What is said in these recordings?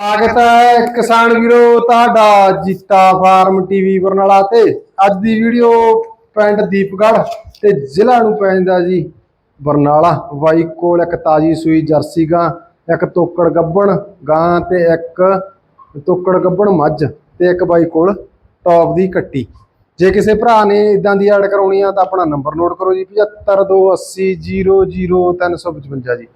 ਸਵਾਗਤ ਹੈ ਕਿਸਾਨ ਵੀਰੋ, ਤੁਹਾਡਾ ਜੀਤਾ ਫਾਰਮ ਟੀਵੀ ਬਰਨਾਲਾ ਤੇ। ਅੱਜ ਦੀ ਵੀਡੀਓ ਪਿੰਡ ਦੀਪਗੜ੍ਹ ਤੇ ਜ਼ਿਲ੍ਹਾ ਨੂੰ ਪੈਂਦਾ ਜੀ ਬਰਨਾਲਾ। ਬਾਈ ਕੋਲ ਇੱਕ ਤਾਜੀ ਸੂਈ ਜਰਸੀ ਗਾਂ, ਇੱਕ ਤੋਕੜ ਗੱਬਣ ਗਾਂ ਤੇ ਇੱਕ ਤੋਕੜ ਗੱਬਣ ਮੱਝ ਤੇ ਇੱਕ ਬਾਈ ਕੋਲ ਟੌਪ ਦੀ ਕੱਟੀ। ਜੇ ਕਿਸੇ ਭਰਾ ਨੇ ਇਦਾਂ ਦੀ ਐਡ ਕਰਾਉਣੀ ਆ ਤਾਂ ਆਪਣਾ ਨੰਬਰ ਨੋਟ ਕਰੋ ਜੀ 7528000355 ਜੀ।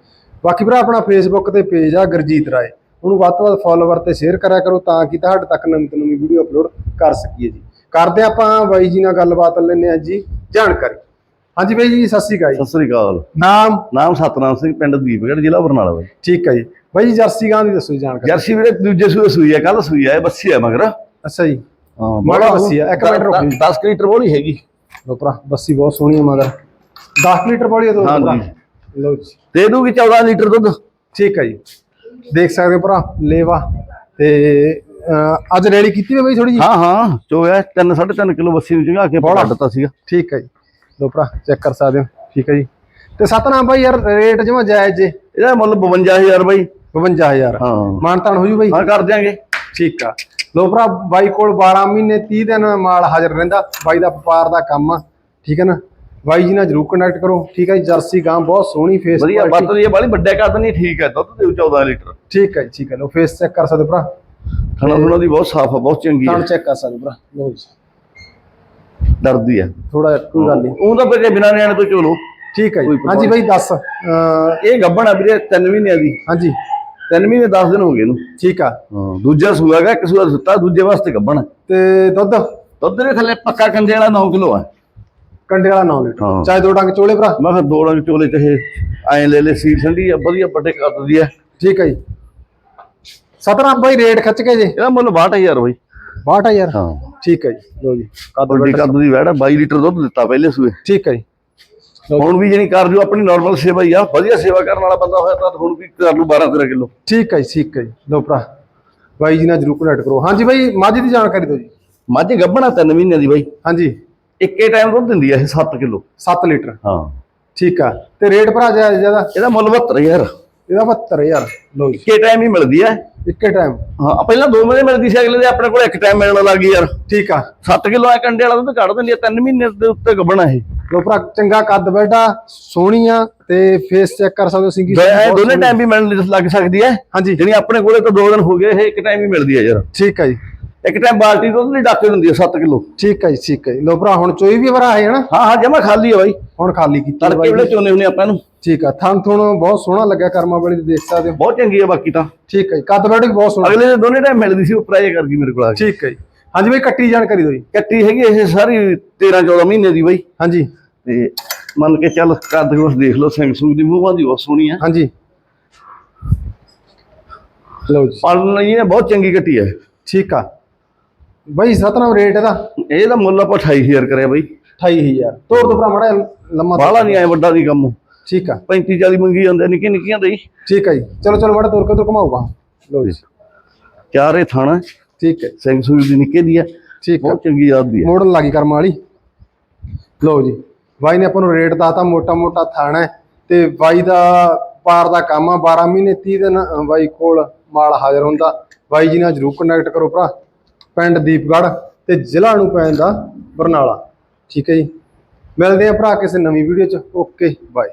ਬਾਕੀ ਭਰਾ ਆਪਣਾ ਫੇਸਬੁੱਕ ਤੇ ਪੇਜ ਆ ਗੁਰਜੀਤ ਰਾਏ। ਉਹਨੂੰ ਵੱਧ ਤੋਂ ਵੱਧ ਫੋਲੋਵਰ ਤੇ ਸ਼ੇਅਰ ਕਰਿਆ ਕਰੋ ਤਾਂ ਕਿ ਤੁਹਾਡੇ ਤੱਕ ਨਵੀਂ ਤੋਂ ਨਵੀਂ ਵੀਡੀਓ ਅਪਲੋਡ ਕਰ ਸਕੀਏ ਜੀ। ਕਰਦੇ ਹਾਂ ਆਪਾਂ ਬਾਈ ਜੀ ਨਾਲ ਗੱਲਬਾਤ ਲੈਂਦੇ ਆ ਜੀ ਜਾਣਕਾਰੀ। ਹਾਂਜੀ ਬਾਈ ਜੀ ਸਤਿ ਸ਼੍ਰੀ ਅਕਾਲ ਜੀ। ਸਤਿ ਸ੍ਰੀ ਅਕਾਲ। ਨਾਮ? ਨਾਮ ਸਤਨਾਮ ਸਿੰਘ ਪਿੰਡ ਦੀਪਗੜ੍ਹ ਜ਼ਿਲ੍ਹਾ ਬਰਨਾਲਾ ਬਾਈ। ਠੀਕ ਹੈ ਜੀ। ਬਾਈ ਜੀ ਜਰਸੀ ਗਾਂ ਦੀ ਦੱਸੋ ਜੀ ਜਾਣਕਾਰੀ। ਜਰਸੀ ਵੀਰੇ ਦੂਜੇ ਸੂਏ ਸੂਈ ਹੈ ਕੱਲ ਸੂਈ ਹੈ ਬੱਸੀ ਹੈ ਮਗਰ। ਅੱਛਾ ਜੀ। ਹਾਂ ਮਾੜਾ ਬੱਸੀ ਆ, ਇੱਕ ਮਿੰਟ ਰੁਕੋ ਜੀ। 10 ਲੀਟਰ ਬੋਲੀ ਹੈਗੀ। ਲੋ ਭਰਾ ਬੱਸੀ ਬਹੁਤ ਸੋਹਣੀ ਹੈ ਮਗਰ। 10 ਲੀਟਰ ਪਾਲੀ ਦੋ ਹਾਂਜੀ। ਭਰਾ। ਲਓ ਜੀ। ਦੇ ਦੂਗੀ 14 ਲੀਟਰ ਦੁੱਧ। ਠੀਕ ਹੈ ਜੀ। ਦੇਖ ਸਕਦੇ ਹੋ ਭਰਾ ਲੇਵਾ ਤੇ ਅੱਜ ਰੈਡੀ ਕੀਤੀ ਬਾਈ ਥੋੜੀ ਜੀ ਹਾਂ ਹਾਂ ਚੋਇਆ 3 3.5 ਕਿਲੋ ਬੱਸੀ ਨੂੰ ਚੰਗਾ ਕੇ ਬੋਲਾ। ਪੜਾ ਦਿੱਤਾ ਸੀਗਾ। ਠੀਕ ਹੈ ਜੀ। ਲੋ ਭਰਾ ਚੈੱਕ ਕਰ ਸਕਦੇ ਹੋ। ਠੀਕ ਹੈ ਜੀ। ਤੇ ਸਤਨਾਮ ਬਾਈ ਯਾਰ ਰੇਟ ਜਮਾ ਜਾਇਜ਼ ਜੇ। ਇਹਦਾ ਮੁੱਲ 52000 ਬਾਈ। 52000 ਹਾਂ। ਮਾਨਤਾਨ ਹੋ ਜੂ ਬਾਈ। ਹਾਂ ਕਰ ਦਿਆਂਗੇ। ਠੀਕ ਆ। ਲੋ ਭਰਾ ਬਾਈ ਕੋਲ 12 ਮਹੀਨੇ 30 ਦਿਨ ਮਾਲ ਹਾਜ਼ਰ ਰਹਿੰਦਾ। ਬਾਈ ਦਾ ਵਪਾਰ ਦਾ ਕੰਮ ਆ। ਠੀਕ ਹੈ ਨਾ? ਬਾਈ ਜੀ ਨਾਲ ਜਰੂਰ ਕੰਟੈਕਟ ਕਰੋ। ਠੀਕ ਹੈ ਜੀ ਜਰਸੀ ਗਾਂ ਬਹੁਤ ਸੋਹਣੀ ਫੇਸ ਵਧੀਆ ਬੱਤ ਦੀ ਬਾਲੀ ਵੱਡੇ ਕੱਦ ਨਹੀਂ ਠੀਕ ਹੈ ਦੁੱਧ ਦੇ 14 ਲੀਟਰ। ਠੀਕ ਹੈ ਠੀਕ ਹੈ। ਲੋ ਫੇਸ ਚੈੱਕ ਕਰ ਸਕਦੇ ਭਰਾ? ਖਾਣਾ ਖੁਣਾ ਦੀ ਬਹੁਤ ਸਾਫ਼ ਆ ਬਹੁਤ ਚੰਗੀ ਹੈ ਚੈੱਕ ਕਰ ਸਕਦੇ ਭਰਾ। ਲੋ ਜੀ। ਡਰਦੀ ਹੈ ਥੋੜਾ ਕੋਈ ਗੱਲ ਨਹੀਂ। ਉਹ ਤਾਂ ਫਿਰ ਬਿਨਾਂ ਨਿਆਣੇ ਤੋਂ ਚੋਲੋ। ਠੀਕ ਹੈ ਜੀ। ਹਾਂਜੀ ਬਾਈ ਦੱਸ। ਇਹ ਗੱਬਣ ਆ ਵੀਰੇ 3 ਮਹੀਨਿਆਂ ਦੀ ਹਾਂਜੀ। 3 ਮਹੀਨੇ 10 ਦਿਨ ਹੋ ਗਏ ਇਹਨੂੰ। ਠੀਕ ਆ। ਹਾਂ ਦੂਜਾ ਸੂਆ ਹੈਗਾ ਇੱਕ ਸੂਆ ਸੁੱਤਾ ਦੂਜੇ ਵਾਸਤੇ ਗੱਬਣ ਤੇ ਦੁੱਧ? ਦੁੱਧ ਦੇ ਥੱਲੇ ਪੱਕਾ ਕੰਡੇ ਵਾਲਾ 9 ਕਿਲੋ ਆ। ਕੰਡੇ ਵਾਲਾ 9 ਲੀਟਰ। ਹਾਂ। ਚਾਹੇ ਦੋ ਡੰਗ ਚੋਲੇ ਭਰਾ। ਮੈਂ ਕਿਹਾ ਦੋ ਰੰਗ ਚੋਲੇ ਇਹ ਐਂ ਲੈ ਲੈ ਸੀਰ ਠੰਡੀ ਆ ਵਧੀਆ ਵੱਡੇ ਕੱਦ ਦੀ ਆ। ਠੀਕ ਹੈ ਜੀ। ਸਤਨਾਮ ਬਾਈ ਰੇਟ ਖਿੱਚ ਕੇ ਜੇ। ਇਹਦਾ ਮੁੱਲ 62000 ਬਈ। 62000 ਹਾਂ। ਠੀਕ ਹੈ ਜੀ ਲੋ ਜੀ ਕੱਦ ਵੱਡੀ ਵੱਡਾ। ਕੱਦ ਦੀ ਵੈੜ ਆ 22 ਲੀਟਰ ਦੁੱਧ ਦਿੱਤਾ ਪਹਿਲੇ ਸੂਏ। ਠੀਕ ਹੈ ਜੀ। ਹੁਣ ਵੀ ਜਿਹੜੀ ਕਰ ਜੋ ਆਪਣੀ ਨਾਰਮਲ ਸੇਵਾ ਹੀ ਆ ਵਧੀਆ ਸੇਵਾ ਕਰਨ ਵਾਲਾ ਬੰਦਾ ਹੋਇਆ ਤਾਂ ਹੁਣ ਵੀ ਕਰ ਲੂ 12 13 ਕਿਲੋ। ਠੀਕ ਹੈ ਜੀ ਠੀਕ ਹੈ ਜੀ। ਲੋ ਭਰਾ ਬਾਈ ਜੀ ਨਾਲ ਜਰੂਰ ਕੰਟੈਕਟ ਕਰੋ। ਹਾਂਜੀ ਬਾਈ ਮੱਝ ਦੀ ਜਾਣਕਾਰੀ ਦਿਓ ਜੀ। ਮੱਝ ਗੱਭਣਾ 3 ਮਹੀਨਿਆਂ ਦੀ ਬਾਈ। ਹਾਂਜੀ। ਇੱਕੇ ਟਾਈਮ ਦੁੱਧ ਦਿੰਦੀ ਆ ਇਹ 7 ਕਿਲੋ। 7 ਲੀਟਰ। ਹਾਂ। ਠੀਕ ਆ। ਤੇ ਰੇਟ ਭਰਾ ਜ਼ਿਆਦਾ ਇਹਦਾ? ਮੁੱਲ 72000 ਇਹਦਾ 72000 ਲੋ ਜੀ। ਇੱਕੇ ਟਾਈਮ ਹੀ ਮਿਲਦੀ ਆ। ਇੱਕੇ ਟਾਈਮ ਹਾਂ ਪਹਿਲਾਂ ਦੋ ਮਹੀਨੇ ਮਿਲਦੀ ਸੀ ਅਗਲੇ ਦੇ ਆਪਣੇ ਕੋਲ ਇੱਕ ਟਾਈਮ ਮਿਲਣ ਲੱਗ ਯਾਰ। ਠੀਕ ਆ। 7 ਕਿਲੋ ਆ ਕੰਡੇ ਵਾਲਾ ਦੁੱਧ ਕੱਢ ਦਿੰਦੀ ਆ 3 ਮਹੀਨੇ ਦੇ ਉੱਤੇ ਗੱਭਣਾ ਇਹ। ਲੋ ਭਰਾ ਚੰਗਾ ਕੱਦ ਬੈਠਾ ਸੋਹਣੀ ਆ ਤੇ ਫੇਸ ਚੈੱਕ ਕਰ ਸਕਦੇ ਹੋ ਸਿੰਗੀ ਇਹ ਦੋਨੇ ਟਾਈਮ ਵੀ ਮਿਲਣ ਲੱਗ ਸਕਦੀ ਹੈ ਹਾਂਜੀ। ਜਿਹੜੀ ਆਪਣੇ ਕੋਲੇ ਤਾਂ ਦੋ ਦਿਨ ਹੋ ਗਏ ਇਹ ਇੱਕ ਟਾਈਮ ਹੀ ਮਿਲਦੀ ਹੈ ਯਾਰ। ਠੀਕ ਹੈ ਜੀ। ਇੱਕ ਟਾਈਮ ਬਾਲਟੀ ਦੁੱਧ ਦੀ ਡੱਕ ਦਿੰਦੀ ਹੈ 7 ਕਿਲੋ। ਠੀਕ ਹੈ ਜੀ ਠੀਕ ਹੈ ਜੀ। ਲੋ ਭਰਾ ਹੁਣ ਚੋਈ ਵੀ ਭਰਾ ਹੈ ਹਨਾ? ਹਾਂ ਹਾਂ ਜਮਾ ਖਾਲੀ ਹੈ ਬਾਈ। ਹੁਣ ਖਾਲੀ ਕੀਤੀ ਆ ਤੜਕੇ ਬਾਈ। ਵੇਲੇ ਨੇ। ਚੋਨੇ ਹੁੰਦੇ ਆਪਾਂ ਨੂੰ ਠੀਕ ਆ ਥਣ ਥੁਣ ਬਹੁਤ ਸੋਹਣਾ ਲੱਗਿਆ ਕਰਮਾ ਵਾਲੀ ਦੇ ਦੇਖ ਸਕਦੇ ਹੋ। ਬਹੁਤ ਚੰਗੀ ਹੈ ਬਾਕੀ ਤਾਂ। ਠੀਕ ਹੈ ਜੀ ਕੱਦ ਬੈਠ ਵੀ ਬਹੁਤ ਸੋਹਣਾ। ਅਗਲੇ ਦੇ ਦੋਨੇ ਟਾਈਮ ਮਿਲਦੀ ਸੀ ਉਹ ਪ੍ਰਾਈਜ਼ ਕਰ ਗਈ ਮੇਰੇ ਕੋਲ ਆ ਕੇ। ਠੀਕ ਹੈ ਜੀ। ਹਾਂਜੀ ਬਾਈ ਕੱਟੀ ਜਾਣਕਾਰੀ ਦਿਓ ਜੀ। ਕੱਟੀ ਹੈਗੀ ਇਹ ਸਾਰੀ 13 14 ਮਹੀਨੇ ਦੀ ਬਾਈ। ਹਾਂਜੀ। ਤੇ ਮੰਨ ਕੇ ਚੱਲ ਕੱਦ ਕੁਛ ਦੇਖ ਲਓ ਸਿੰਘ ਦੀ ਮੂੰਹਾਂ ਦੀ ਬਹੁਤ ਸੋਹਣੀ ਹੈ ਹਾਂਜੀ। ਲਓ ਜੀ। ਪਾਲਣ ਲਈ ਇਹ ਬਹੁਤ ਚੰਗੀ ਕੱਟੀ ਹੈ ਠੀਕ ਆ। ਬਾਈ ਸਤਨਾਮ ਰੇਟ ਇਹਦਾ। ਇਹਦਾ ਮੁੱਲ ਆਪਾਂ 28000 ਕਰਿਆ ਬਾਈ। 28000 ਤੋੜ ਤੋਂ ਭਰਾ ਮੜਾ ਲੰਮਾ ਬਾਹਲਾ ਨਹੀਂ ਆਇਆ ਵੱਡਾ ਨਹੀਂ ਕੰਮ। ਠੀਕ ਆ। 35 40 ਮੰਗੀ ਜਾਂਦੇ ਨਿੱਕੀ ਨਿੱਕੀਆਂ ਦੇ ਠੀਕ ਆ ਜੀ। ਚਲੋ ਚਲੋ ਮੜਾ ਤੋੜ ਕੇ ਤੋਂ ਘਮਾਊਗਾ। ਲਓ ਜੀ। ਚਾਰੇ ਥਾਣਾ। ਠੀਕ ਹੈ ਸਿੰਘ ਸੂਗ ਦੀ ਨਿੱਕੇ ਦੀ ਹੈ ਠੀਕ ਆ। ਬਹੁਤ ਚੰਗੀ ਯਾਦ ਦੀ ਹੈ ਮੋੜਨ ਲੱਗੀ ਕਰਮ ਵਾਲੀ। ਲਓ ਜੀ। ਬਾਈ ਨੇ ਆਪਾਂ ਨੂੰ ਰੇਟ ਦੱਸਤਾ ਮੋਟਾ ਮੋਟਾ ਥਾਣਾ ਹੈ। ਤੇ ਬਾਈ ਦਾ ਪਾਰ ਦਾ ਕੰਮ ਆ। 12 ਮਹੀਨੇ 30 ਦਿਨ ਬਾਈ ਕੋਲ ਮਾਲ ਹਾਜ਼ਰ ਹੁੰਦਾ। ਬਾਈ ਜੀ ਨਾਲ ਜਰੂਰ ਕੰਟੈਕਟ ਕਰੋ ਭਰਾ। ਪਿੰਡ ਦੀਪਗੜ੍ਹ ਤੇ ਜ਼ਿਲ੍ਹਾ ਨੂੰ ਪੈਂਦਾ ਬਰਨਾਲਾ। ਠੀਕ ਹੈ ਜੀ। ਮਿਲਦੇ ਆ ਭਰਾ ਕਿਸੇ ਨਵੀਂ ਵੀਡੀਓ ਚ। Okay bye